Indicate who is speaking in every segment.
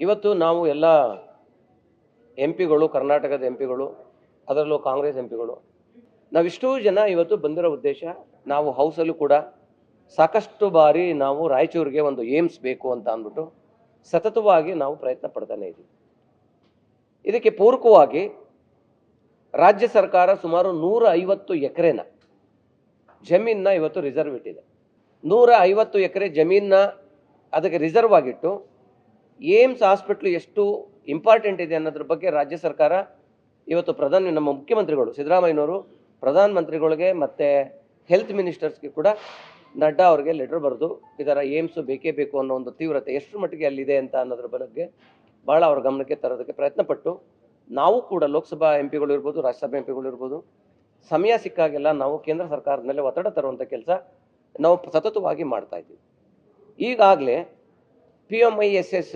Speaker 1: ಇವತ್ತು ನಾವು ಎಲ್ಲ ಎಂ ಪಿಗಳು, ಕರ್ನಾಟಕದ ಎಂ ಪಿಗಳು, ಅದರಲ್ಲೂ ಕಾಂಗ್ರೆಸ್ ಎಂ ಪಿಗಳು, ನಾವಿಷ್ಟೂ ಜನ ಇವತ್ತು ಬಂದಿರೋ ಉದ್ದೇಶ ನಾವು ಹೌಸಲ್ಲೂ ಕೂಡ ಸಾಕಷ್ಟು ಬಾರಿ ನಾವು ರಾಯಚೂರಿಗೆ ಒಂದು ಏಮ್ಸ್ ಬೇಕು ಅಂತ ಅಂದ್ಬಿಟ್ಟು ಸತತವಾಗಿ ನಾವು ಪ್ರಯತ್ನ ಪಡ್ತಾನೆ ಇದ್ದೀವಿ ಇದಕ್ಕೆ ಪೂರಕವಾಗಿ ರಾಜ್ಯ ಸರ್ಕಾರ ಸುಮಾರು ನೂರ ಐವತ್ತು ಎಕರೆನ ಜಮೀನನ್ನ ಇವತ್ತು ರಿಸರ್ವ್ ಇಟ್ಟಿದೆ. ನೂರ ಐವತ್ತು ಎಕರೆ ಜಮೀನನ್ನ ಅದಕ್ಕೆ ರಿಸರ್ವ್ ಆಗಿಟ್ಟು ಏಮ್ಸ್ ಹಾಸ್ಪಿಟ್ಲು ಎಷ್ಟು ಇಂಪಾರ್ಟೆಂಟ್ ಇದೆ ಅನ್ನೋದ್ರ ಬಗ್ಗೆ ರಾಜ್ಯ ಸರ್ಕಾರ ಇವತ್ತು ಪ್ರಧಾನಿ ನಮ್ಮ ಮುಖ್ಯಮಂತ್ರಿಗಳು ಸಿದ್ದರಾಮಯ್ಯನವರು ಪ್ರಧಾನಮಂತ್ರಿಗಳಿಗೆ ಮತ್ತು ಹೆಲ್ತ್ ಮಿನಿಸ್ಟರ್ಸ್ಗೆ ಕೂಡ ನಡ್ಡಾ ಅವರಿಗೆ ಲೆಟರ್ ಬರೆದು ಇದರ ಏಮ್ಸು ಬೇಕೇ ಬೇಕು ಅನ್ನೋ ಒಂದು ತೀವ್ರತೆ ಎಷ್ಟು ಮಟ್ಟಿಗೆ ಅಲ್ಲಿದೆ ಅಂತ ಅನ್ನೋದ್ರ ಬಗ್ಗೆ ಭಾಳ ಅವ್ರ ಗಮನಕ್ಕೆ ತರೋದಕ್ಕೆ ಪ್ರಯತ್ನಪಟ್ಟು ನಾವು ಕೂಡ ಲೋಕಸಭಾ ಎಂ ಪಿಗಳು ಇರ್ಬೋದು, ರಾಜ್ಯಸಭಾ ಎಂ ಪಿಗಳು ಇರ್ಬೋದು, ಸಮಯ ಸಿಕ್ಕಾಗೆಲ್ಲ ನಾವು ಕೇಂದ್ರ ಸರ್ಕಾರದ ಮೇಲೆ ಒತ್ತಡ ತರುವಂಥ ಕೆಲಸ ನಾವು ಸತತವಾಗಿ ಮಾಡ್ತಾ ಇದ್ದೀವಿ. ಈಗಾಗಲೇ P M I S S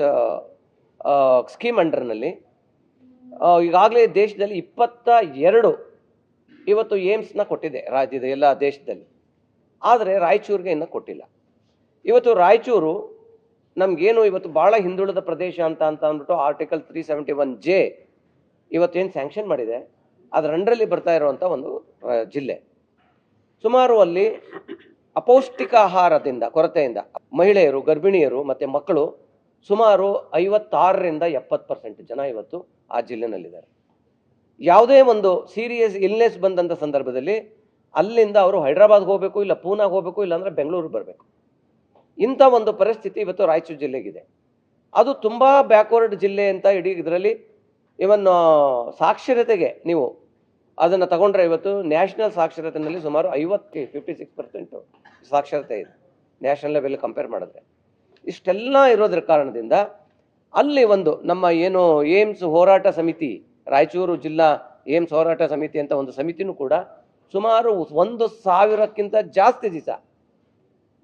Speaker 1: scheme ಅಂಡರ್ನಲ್ಲಿ ಈಗಾಗಲೇ ದೇಶದಲ್ಲಿ ಇಪ್ಪತ್ತ ಎರಡು ಇವತ್ತು ಏಮ್ಸ್ನ ಕೊಟ್ಟಿದೆ, ರಾಜ್ಯದ ಎಲ್ಲ ದೇಶದಲ್ಲಿ. ಆದರೆ ರಾಯಚೂರಿಗೆ ಇನ್ನೂ ಕೊಟ್ಟಿಲ್ಲ. ಇವತ್ತು ರಾಯಚೂರು ನಮಗೇನು ಇವತ್ತು ಭಾಳ ಹಿಂದುಳಿದ ಪ್ರದೇಶ ಅಂತ ಅಂತ ಅಂದ್ಬಿಟ್ಟು article three seventy one J ಇವತ್ತೇನು ಸ್ಯಾಂಕ್ಷನ್ ಮಾಡಿದೆ ಅದರ ಅಂಡರಲ್ಲಿ ಬರ್ತಾ ಇರುವಂಥ ಒಂದು ಜಿಲ್ಲೆ. ಸುಮಾರು ಅಲ್ಲಿ ಅಪೌಷ್ಟಿಕ ಆಹಾರದಿಂದ ಕೊರತೆಯಿಂದ ಮಹಿಳೆಯರು, ಗರ್ಭಿಣಿಯರು ಮತ್ತು ಮಕ್ಕಳು ಸುಮಾರು ಐವತ್ತಾರರಿಂದ ಎಪ್ಪತ್ತು ಪರ್ಸೆಂಟ್ ಜನ ಇವತ್ತು ಆ ಜಿಲ್ಲೆನಲ್ಲಿದ್ದಾರೆ. ಯಾವುದೇ ಒಂದು ಸೀರಿಯಸ್ ಇಲ್ನೆಸ್ ಬಂದಂಥ ಸಂದರ್ಭದಲ್ಲಿ ಅಲ್ಲಿಂದ ಅವರು ಹೈದ್ರಾಬಾದ್ಗೆ ಹೋಗಬೇಕು, ಇಲ್ಲ ಪೂನಾಗೆ ಹೋಗಬೇಕು ಇಲ್ಲಾಂದರೆ ಬೆಂಗಳೂರಿಗೆ ಬರಬೇಕು. ಇಂಥ ಒಂದು ಪರಿಸ್ಥಿತಿ ಇವತ್ತು ರಾಯಚೂರು ಜಿಲ್ಲೆಗಿದೆ. ಅದು ತುಂಬ ಬ್ಯಾಕ್ವರ್ಡ್ ಜಿಲ್ಲೆ ಅಂತ ಇಡೀ ಇದರಲ್ಲಿ ಇವನ್ ಸಾಕ್ಷರತೆಗೆ ನೀವು ಅದನ್ನು ತಗೊಂಡ್ರೆ ಇವತ್ತು ನ್ಯಾಷನಲ್ ಸಾಕ್ಷರತೆಯಲ್ಲಿ ಸುಮಾರು ಐವತ್ತು ಫಿಫ್ಟಿ ಸಿಕ್ಸ್ ಪರ್ಸೆಂಟು ಸಾಕ್ಷರತೆ ಇದೆ. ನ್ಯಾಷನಲ್ ಲೆವೆಲ್ ಕಂಪೇರ್ ಮಾಡಿದ್ರೆ. ಇಷ್ಟೆಲ್ಲ ಇರೋದ್ರ ಕಾರಣದಿಂದ ಅಲ್ಲಿ ಒಂದು ನಮ್ಮ ಏನು ಏಮ್ಸ್ ಹೋರಾಟ ಸಮಿತಿ, ರಾಯಚೂರು ಜಿಲ್ಲಾ ಏಮ್ಸ್ ಹೋರಾಟ ಸಮಿತಿ ಅಂತ ಒಂದು ಸಮಿತಿನೂ ಕೂಡ ಸುಮಾರು ಒಂದು ಸಾವಿರಕ್ಕಿಂತ ಜಾಸ್ತಿ ದಿವಸ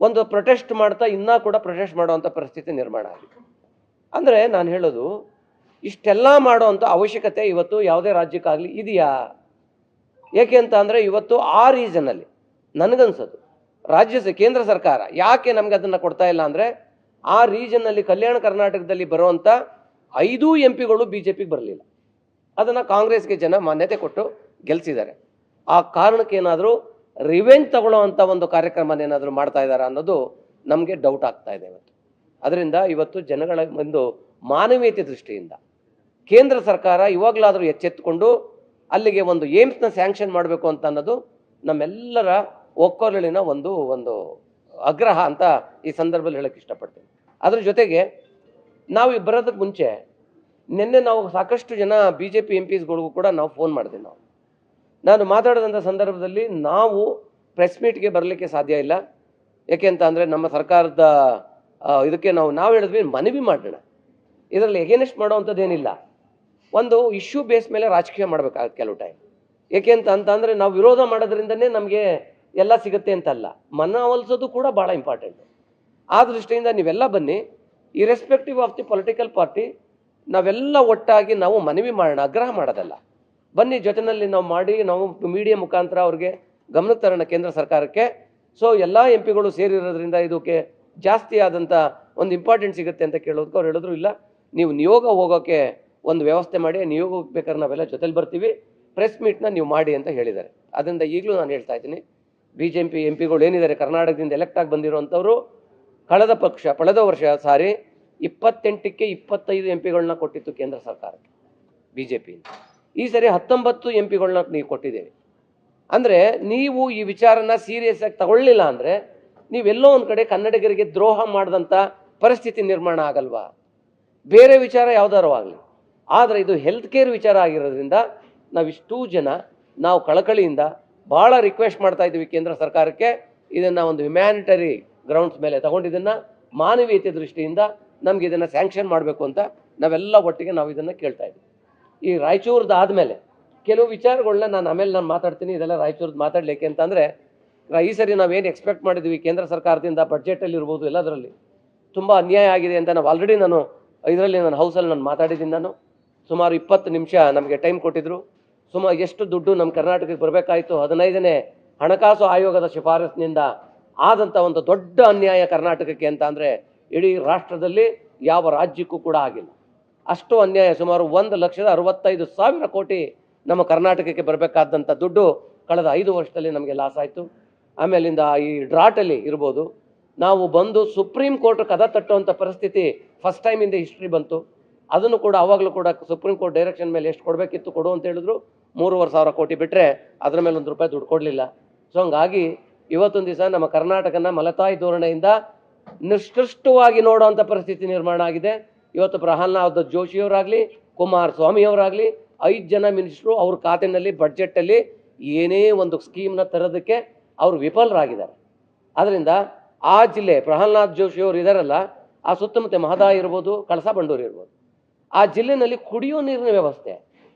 Speaker 1: ಒಂದು ಪ್ರೊಟೆಸ್ಟ್ ಮಾಡ್ತಾ ಇನ್ನೂ ಕೂಡ ಪ್ರೊಟೆಸ್ಟ್ ಮಾಡುವಂಥ ಪರಿಸ್ಥಿತಿ ನಿರ್ಮಾಣ ಆಗಿದೆ. ಅಂದರೆ ನಾನು ಹೇಳೋದು, ಇಷ್ಟೆಲ್ಲ ಮಾಡುವಂಥ ಅವಶ್ಯಕತೆ ಇವತ್ತು ಯಾವುದೇ ರಾಜ್ಯಕ್ಕಾಗಲಿ ಇದೆಯಾ? ಏಕೆ ಅಂತ ಅಂದರೆ ಇವತ್ತು ಆ ರೀಸನಲ್ಲಿ ನನಗನ್ಸೋದು. ರಾಜ್ಯ ಕೇಂದ್ರ ಸರ್ಕಾರ ಯಾಕೆ ನಮಗೆ ಅದನ್ನು ಕೊಡ್ತಾ ಇಲ್ಲ ಅಂದರೆ ಆ ರೀಜನ್ನಲ್ಲಿ ಕಲ್ಯಾಣ ಕರ್ನಾಟಕದಲ್ಲಿ ಬರುವಂಥ ಐದೂ ಎಂ ಪಿಗಳು ಬಿ ಜೆ ಪಿಗೆ ಬರಲಿಲ್ಲ. ಅದನ್ನು ಕಾಂಗ್ರೆಸ್ಗೆ ಜನ ಮಾನ್ಯತೆ ಕೊಟ್ಟು ಗೆಲ್ಸಿದ್ದಾರೆ. ಆ ಕಾರಣಕ್ಕೆ ಏನಾದರೂ ರಿವೆಂಜ್ ತಗೊಳ್ಳೋವಂಥ ಒಂದು ಕಾರ್ಯಕ್ರಮನೇನಾದರೂ ಮಾಡ್ತಾ ಇದ್ದಾರಾ ಅನ್ನೋದು ನಮಗೆ ಡೌಟ್ ಆಗ್ತಾ ಇದೆ ಇವತ್ತು. ಅದರಿಂದ ಇವತ್ತು ಜನಗಳ ಒಂದು ಮಾನವೀಯತೆ ದೃಷ್ಟಿಯಿಂದ ಕೇಂದ್ರ ಸರ್ಕಾರ ಇವಾಗಲಾದರೂ ಎಚ್ಚೆತ್ತುಕೊಂಡು ಅಲ್ಲಿಗೆ ಒಂದು ಏಮ್ಸ್ನ ಸ್ಯಾಂಕ್ಷನ್ ಮಾಡಬೇಕು ಅಂತ ಅನ್ನೋದು ನಮ್ಮೆಲ್ಲರ ಒಕ್ಕೊರಳಿನ ಒಂದು ಒಂದು ಆಗ್ರಹ ಅಂತ ಈ ಸಂದರ್ಭದಲ್ಲಿ ಹೇಳಕ್ಕೆ ಇಷ್ಟಪಡ್ತೀನಿ. ಅದ್ರ ಜೊತೆಗೆ ನಾವು ಬರೋದಕ್ಕೆ ಮುಂಚೆ ನಿನ್ನೆ ನಾವು ಸಾಕಷ್ಟು ಜನ ಬಿ ಜೆ ಪಿ ಎಂ ಪಿಸ್ಗಳಿಗೂ ಕೂಡ ನಾವು ಫೋನ್ ಮಾಡಿದೆ ನಾವು. ನಾನು ಮಾತಾಡಿದಂಥ ಸಂದರ್ಭದಲ್ಲಿ ನಾವು ಪ್ರೆಸ್ ಮೀಟ್ಗೆ ಬರಲಿಕ್ಕೆ ಸಾಧ್ಯ ಇಲ್ಲ. ಯಾಕೆ ಅಂತ ಅಂದರೆ ನಮ್ಮ ಸರ್ಕಾರದ ಇದಕ್ಕೆ ನಾವು ನಾವು ಹೇಳಿದ್ವಿ ಮನವಿ ಮಾಡೋಣ. ಇದರಲ್ಲಿ ಎಗೇನೆಸ್ಟ್ ಮಾಡೋವಂಥದ್ದು ಏನಿಲ್ಲ ಒಂದು ಇಶ್ಯೂ ಬೇಸ್ ಮೇಲೆ ರಾಜಕೀಯ ಮಾಡಬೇಕಾಗುತ್ತೆ ಕೆಲವು ಟೈಮ್ ಏಕೆ ಅಂತ ಅಂತಂದರೆ ನಾವು ವಿರೋಧ ಮಾಡೋದ್ರಿಂದನೇ ನಮಗೆ ಎಲ್ಲ ಸಿಗುತ್ತೆ ಅಂತಲ್ಲ. ಮನವೊಲಿಸೋದು ಕೂಡ ಭಾಳ ಇಂಪಾರ್ಟೆಂಟ್ ಆ ದೃಷ್ಟಿಯಿಂದ ನೀವೆಲ್ಲ ಬನ್ನಿ irrespective of the political party ನಾವೆಲ್ಲ ಒಟ್ಟಾಗಿ ನಾವು ಮನವಿ ಮಾಡೋಣ, ಆಗ್ರಹ ಮಾಡೋದಲ್ಲ. ಬನ್ನಿ ಜೊತೆಯಲ್ಲಿ ನಾವು ಮಾಡಿ, ನಾವು ಮೀಡಿಯಾ ಮುಖಾಂತರ ಅವ್ರಿಗೆ ಗಮನಕ್ಕೆ ತರೋಣ ಕೇಂದ್ರ ಸರ್ಕಾರಕ್ಕೆ. ಸೊ ಎಲ್ಲ ಎಂ ಪಿಗಳು ಸೇರಿರೋದ್ರಿಂದ ಇದಕ್ಕೆ ಜಾಸ್ತಿ ಆದಂಥ ಒಂದು ಇಂಪಾರ್ಟೆಂಟ್ ಸಿಗುತ್ತೆ ಅಂತ ಕೇಳೋದಕ್ಕೆ ಅವ್ರು ಹೇಳಿದ್ರು ಇಲ್ಲ. ನೀವು ನಿಯೋಗ ಹೋಗೋಕ್ಕೆ ಒಂದು ವ್ಯವಸ್ಥೆ ಮಾಡಿ, ನೀವು ಬೇಕಾದ್ರೆ ನಾವೆಲ್ಲ ಜೊತೆಲಿ ಬರ್ತೀವಿ. ಪ್ರೆಸ್ ಮೀಟ್ನ ನೀವು ಮಾಡಿ ಅಂತ ಹೇಳಿದ್ದಾರೆ. ಅದರಿಂದ ಈಗಲೂ ನಾನು ಹೇಳ್ತಾ ಇದ್ದೀನಿ ಬಿ ಜೆ ಪಿ ಎಂ ಪಿಗಳು ಏನಿದ್ದಾರೆ, ಕರ್ನಾಟಕದಿಂದ ಎಲೆಕ್ಟ್ ಆಗಿ ಬಂದಿರುವಂಥವ್ರು, ಕಳೆದ ಪಕ್ಷ, ಕಳೆದ ವರ್ಷ ಸಾರಿ ಇಪ್ಪತ್ತೆಂಟಕ್ಕೆ ಇಪ್ಪತ್ತೈದು ಎಂ ಪಿಗಳನ್ನ ಕೊಟ್ಟಿತ್ತು ಕೇಂದ್ರ ಸರ್ಕಾರಕ್ಕೆ ಬಿ ಜೆ ಪಿ ಈ ಸರಿ ಹತ್ತೊಂಬತ್ತು ಎಂ ಪಿಗಳನ್ನ ನೀವು ಕೊಟ್ಟಿದ್ದೀರಿ. ಅಂದರೆ ನೀವು ಈ ವಿಚಾರನ ಸೀರಿಯಸ್ ಆಗಿ ತಗೊಳ್ಳಿಲ್ಲ ಅಂದರೆ ನೀವೆಲ್ಲೋ ಒಂದು ಕಡೆ ಕನ್ನಡಿಗರಿಗೆ ದ್ರೋಹ ಮಾಡಿದಂಥ ಪರಿಸ್ಥಿತಿ ನಿರ್ಮಾಣ ಆಗಲ್ವಾ? ಬೇರೆ ವಿಚಾರ ಯಾವ್ದಾರು ಆಗಲಿ. ಆದರೆ ಇದು ಹೆಲ್ತ್ ಕೇರ್ ವಿಚಾರ ಆಗಿರೋದ್ರಿಂದ ನಾವಿಷ್ಟೂ ಜನ ನಾವು ಕಳಕಳಿಯಿಂದ ಭಾಳ ರಿಕ್ವೆಸ್ಟ್ ಮಾಡ್ತಾ ಇದ್ದೀವಿ ಕೇಂದ್ರ ಸರ್ಕಾರಕ್ಕೆ. ಇದನ್ನು ಒಂದು ಹ್ಯುಮ್ಯಾನಿಟರಿ ಗ್ರೌಂಡ್ಸ್ ಮೇಲೆ ತಗೊಂಡಿದ್ದನ್ನು ಮಾನವೀಯತೆ ದೃಷ್ಟಿಯಿಂದ ನಮಗೆ ಇದನ್ನು ಸ್ಯಾಂಕ್ಷನ್ ಮಾಡಬೇಕು ಅಂತ ನಾವೆಲ್ಲ ಒಟ್ಟಿಗೆ ನಾವು ಇದನ್ನು ಕೇಳ್ತಾ ಇದ್ದೀವಿ. ಈ ರಾಯಚೂರ್ದು ಆದಮೇಲೆ ಕೆಲವು ವಿಚಾರಗಳನ್ನ ನಾನು ಆಮೇಲೆ ನಾನು ಮಾತಾಡ್ತೀನಿ, ಇದೆಲ್ಲ ರಾಯಚೂರ್ದು ಮಾತಾಡ್ಲಿಕ್ಕೆ ಅಂತಂದರೆ ಈ ಸರಿ ನಾವೇನು ಎಕ್ಸ್ಪೆಕ್ಟ್ ಮಾಡಿದ್ವಿ ಕೇಂದ್ರ ಸರ್ಕಾರದಿಂದ ಬಡ್ಜೆಟಲ್ಲಿ ಇರ್ಬೋದು ಎಲ್ಲದರಲ್ಲಿ ತುಂಬ ಅನ್ಯಾಯ ಆಗಿದೆ ಅಂತ ನಾವು ಆಲ್ರೆಡಿ ನಾನು ಇದರಲ್ಲಿ ನಾನು ಹೌಸಲ್ಲಿ ನಾನು ಮಾತಾಡಿದ್ದೀನಿ ನಾನು. ಸುಮಾರು ಇಪ್ಪತ್ತು ನಿಮಿಷ ನಮಗೆ ಟೈಮ್ ಕೊಟ್ಟಿದ್ರು. ಸುಮಾರು ಎಷ್ಟು ದುಡ್ಡು ನಮ್ಮ ಕರ್ನಾಟಕಕ್ಕೆ ಬರಬೇಕಾಯಿತು, ಹದಿನೈದನೇ ಹಣಕಾಸು ಆಯೋಗದ ಶಿಫಾರಸ್ನಿಂದ ಆದಂಥ ಒಂದು ದೊಡ್ಡ ಅನ್ಯಾಯ ಕರ್ನಾಟಕಕ್ಕೆ ಅಂತ ಅಂದರೆ ಇಡೀ ರಾಷ್ಟ್ರದಲ್ಲಿ ಯಾವ ರಾಜ್ಯಕ್ಕೂ ಕೂಡ ಆಗಿಲ್ಲ. ಅಷ್ಟು ಅನ್ಯಾಯ, ಸುಮಾರು ಒಂದು ಲಕ್ಷದ ಅರವತ್ತೈದು ಸಾವಿರ ಕೋಟಿ ನಮ್ಮ ಕರ್ನಾಟಕಕ್ಕೆ ಬರಬೇಕಾದಂಥ ದುಡ್ಡು ಕಳೆದ ಐದು ವರ್ಷದಲ್ಲಿ ನಮಗೆ ಲಾಸ್ ಆಯಿತು. ಆಮೇಲಿಂದ ಈ ಡ್ರಾಟಲ್ಲಿ ಇರ್ಬೋದು. ನಾವು ಬಂದು ಸುಪ್ರೀಂ ಕೋರ್ಟ್ ಕದ ತಟ್ಟುವಂಥ ಪರಿಸ್ಥಿತಿ ಫಸ್ಟ್ ಟೈಮ್ ಇಂದ ಹಿಸ್ಟ್ರಿ ಬಂತು. ಅದನ್ನು ಕೂಡ ಅವಾಗಲೂ ಕೂಡ ಸುಪ್ರೀಂ ಕೋರ್ಟ್ ಡೈರೆಕ್ಷನ್ ಮೇಲೆ ಎಷ್ಟು ಕೊಡಬೇಕಿತ್ತು ಕೊಡು ಅಂತ ಹೇಳಿದ್ರು ಮೂರುವರೆ ಸಾವಿರ ಕೋಟಿ ಬಿಟ್ಟರೆ ಅದರ ಮೇಲೆ ಒಂದು ರೂಪಾಯಿ ದುಡ್ಡು ಕೊಡಲಿಲ್ಲ. ಸೊ ಹಂಗಾಗಿ ಇವತ್ತೊಂದು ದಿವಸ ನಮ್ಮ ಕರ್ನಾಟಕನ ಮಲತಾಯಿ ಧೋರಣೆಯಿಂದ ನಿಷ್ಕೃಷ್ಟವಾಗಿ ನೋಡುವಂಥ ಪರಿಸ್ಥಿತಿ ನಿರ್ಮಾಣ ಆಗಿದೆ. ಇವತ್ತು ಪ್ರಹ್ಲಾದ್ ಜೋಶಿಯವರಾಗಲಿ ಕುಮಾರಸ್ವಾಮಿಯವರಾಗಲಿ ಐದು ಜನ ಮಿನಿಸ್ಟ್ರು ಅವ್ರ ಖಾತೆಯಲ್ಲಿ ಬಡ್ಜೆಟಲ್ಲಿ ಏನೇ ಒಂದು ಸ್ಕೀಮ್ನ ತರೋದಕ್ಕೆ ಅವರು ವಿಫಲರಾಗಿದ್ದಾರೆ. ಅದರಿಂದ ಆ ಜಿಲ್ಲೆ ಪ್ರಹ್ಲಾದ್ ಜೋಶಿಯವರು ಇದ್ದಾರಲ್ಲ ಆ ಸುತ್ತಮುತ್ತ ಮಹದಾಯಿ ಇರ್ಬೋದು, ಕಳಸಾ ಬಂಡೂರು ಇರ್ಬೋದು. ಆ ಜಿಲ್ಲೆನಲ್ಲಿ ಕುಡಿಯೋ ನೀರಿನ ವ್ಯವಸ್ಥೆ.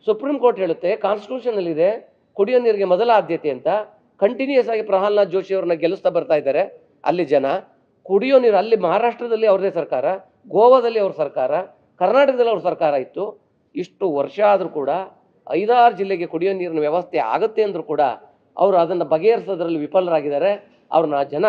Speaker 1: ಸುಪ್ರೀಂ ಕೋರ್ಟ್ ಹೇಳುತ್ತೆ ಕಾನ್ಸ್ಟಿಟ್ಯೂಷನ್ ಇದೆ ಕುಡಿಯೋ ನೀರಿಗೆ ಮೊದಲ ಆದ್ಯತೆ ಅಂತ. ಕಂಟಿನ್ಯೂಸ್ ಆಗಿ ಪ್ರಹ್ಲಾದ್ ಜೋಶಿ ಅವ್ರನ್ನ ಗೆಲ್ಲಿಸ್ತಾ ಬರ್ತಾ ಇದ್ದಾರೆ, ಅಲ್ಲಿ ಜನ. ಕುಡಿಯೋ ನೀರು ಅಲ್ಲಿ ಮಹಾರಾಷ್ಟ್ರದಲ್ಲಿ ಅವ್ರದೇ ಸರ್ಕಾರ, ಗೋವಾದಲ್ಲಿ ಅವ್ರ ಸರ್ಕಾರ, ಕರ್ನಾಟಕದಲ್ಲಿ ಅವ್ರ ಸರ್ಕಾರ ಇತ್ತು. ಇಷ್ಟು ವರ್ಷ ಆದರೂ ಕೂಡ ಐದಾರು ಜಿಲ್ಲೆಗೆ ಕುಡಿಯೋ ನೀರಿನ ವ್ಯವಸ್ಥೆ ಆಗುತ್ತೆ ಅಂದರೂ ಕೂಡ ಅವರು ಅದನ್ನು ಬಗೆಹರಿಸೋದ್ರಲ್ಲಿ ವಿಫಲರಾಗಿದ್ದಾರೆ. ಅವ್ರನ್ನ ಜನ,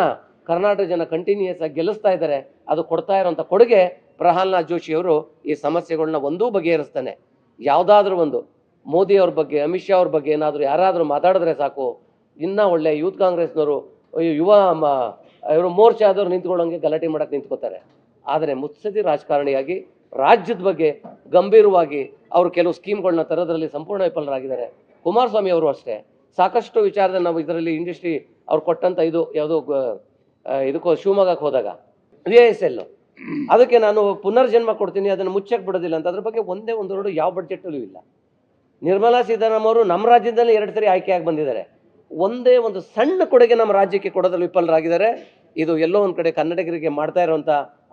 Speaker 1: ಕರ್ನಾಟಕ ಜನ ಕಂಟಿನ್ಯೂಸ್ ಆಗಿ ಗೆಲ್ಲಿಸ್ತಾ ಇದ್ದಾರೆ. ಅದು ಕೊಡ್ತಾ ಇರೋಂಥ ಕೊಡುಗೆ ಪ್ರಹ್ಲಾದ್ ಜೋಶಿ ಅವರು ಈ ಸಮಸ್ಯೆಗಳನ್ನ ಒಂದೂ ಬಗೆಹರಿಸ್ತಾನೆ. ಯಾವುದಾದ್ರೂ ಒಂದು, ಮೋದಿ ಅವ್ರ ಬಗ್ಗೆ, ಅಮಿತ್ ಶಾ ಅವ್ರ ಬಗ್ಗೆ ಏನಾದರೂ ಯಾರಾದರೂ ಮಾತಾಡಿದ್ರೆ ಸಾಕು, ಇನ್ನೂ ಒಳ್ಳೆ ಯೂತ್ ಕಾಂಗ್ರೆಸ್ನವರು ಯುವ ಇವರು ಮೋರ್ಚಾದವ್ರು ನಿಂತ್ಕೊಳ್ಳೋಂಗೆ ಗಲಾಟೆ ಮಾಡಕ್ಕೆ ನಿಂತ್ಕೋತಾರೆ. ಆದರೆ ಮುತ್ಸದಿ ರಾಜಕಾರಣಿಯಾಗಿ, ರಾಜ್ಯದ ಬಗ್ಗೆ ಗಂಭೀರವಾಗಿ ಅವರು ಕೆಲವು ಸ್ಕೀಮ್ಗಳನ್ನ ತರೋದ್ರಲ್ಲಿ ಸಂಪೂರ್ಣ ವಿಫಲರಾಗಿದ್ದಾರೆ. ಕುಮಾರಸ್ವಾಮಿ ಅವರು ಅಷ್ಟೇ. ಸಾಕಷ್ಟು ವಿಚಾರದಲ್ಲಿ ನಾವು ಇದರಲ್ಲಿ ಇಂಡಸ್ಟ್ರಿ ಅವ್ರು ಕೊಟ್ಟಂಥ ಇದು, ಯಾವುದೋ ಇದಕ್ಕೋ, ಶಿವಮೊಗ್ಗಕ್ಕೆ ಹೋದಾಗ ವಿ ಎಸ್ ಎಲ್. ಅದಕ್ಕೆ ನಾನು ಪುನರ್ಜನ್ಮ ಕೊಡ್ತೀನಿ, ಅದನ್ನು ಮುಚ್ಚಕ್ಕೆ ಬಿಡೋದಿಲ್ಲ ಅಂತ. ಅದ್ರ ಬಗ್ಗೆ ಒಂದೇ ಒಂದು ಎರಡು ಯಾವ ಬಡ್ಜೆಟಲ್ಲೂ ಇಲ್ಲ. ನಿರ್ಮಲಾ ಸೀತಾರಾಮ್ ಅವರು ನಮ್ಮ ರಾಜ್ಯದಲ್ಲಿ ಎರಡು ಸರಿ ಆಯ್ಕೆಯಾಗಿ ಬಂದಿದ್ದಾರೆ. ಒಂದೇ ಒಂದು ಸಣ್ಣ ಕೊಡುಗೆ ನಮ್ಮ ರಾಜ್ಯಕ್ಕೆ ಕೊಡೋದ್ರಲ್ಲಿ ವಿಫಲರಾಗಿದ್ದಾರೆ. ಇದು ಎಲ್ಲೋ ಒಂದು ಕಡೆ ಕನ್ನಡಿಗರಿಗೆ ಮಾಡ್ತಾ ಇರುವಂಥ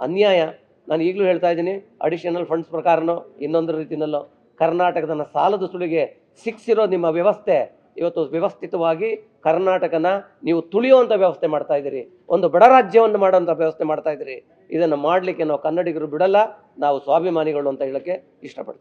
Speaker 1: ಅನ್ಯಾಯ. ನಾನು ಈಗಲೂ ಹೇಳ್ತಾ ಇದ್ದೀನಿ ಅಡಿಷನಲ್ ಫಂಡ್ಸ್ ಪ್ರಕಾರನೋ, ಇನ್ನೊಂದು ರೀತಿಯಲ್ಲೋ ಕರ್ನಾಟಕದ ಸಾಲದ ಸುಳಿಗೆ ಸಿಕ್ಸಿರೋ ನಿಮ್ಮ ವ್ಯವಸ್ಥೆ ಇವತ್ತು ವ್ಯವಸ್ಥಿತವಾಗಿ ಕರ್ನಾಟಕನ ನೀವು ತುಳಿಯುವಂಥ ವ್ಯವಸ್ಥೆ ಮಾಡ್ತಾ ಇದ್ದೀರಿ. ಒಂದು ಬಡ ರಾಜ್ಯವನ್ನು ಮಾಡೋಂಥ ವ್ಯವಸ್ಥೆ ಮಾಡ್ತಾ ಇದ್ದೀರಿ. ಇದನ್ನು ಮಾಡಲಿಕ್ಕೆ ನಾವು ಕನ್ನಡಿಗರು ಬಿಡಲ್ಲ. ನಾವು ಸ್ವಾಭಿಮಾನಿಗಳು ಅಂತ ಹೇಳಕ್ಕೆ ಇಷ್ಟಪಡ್ತೀವಿ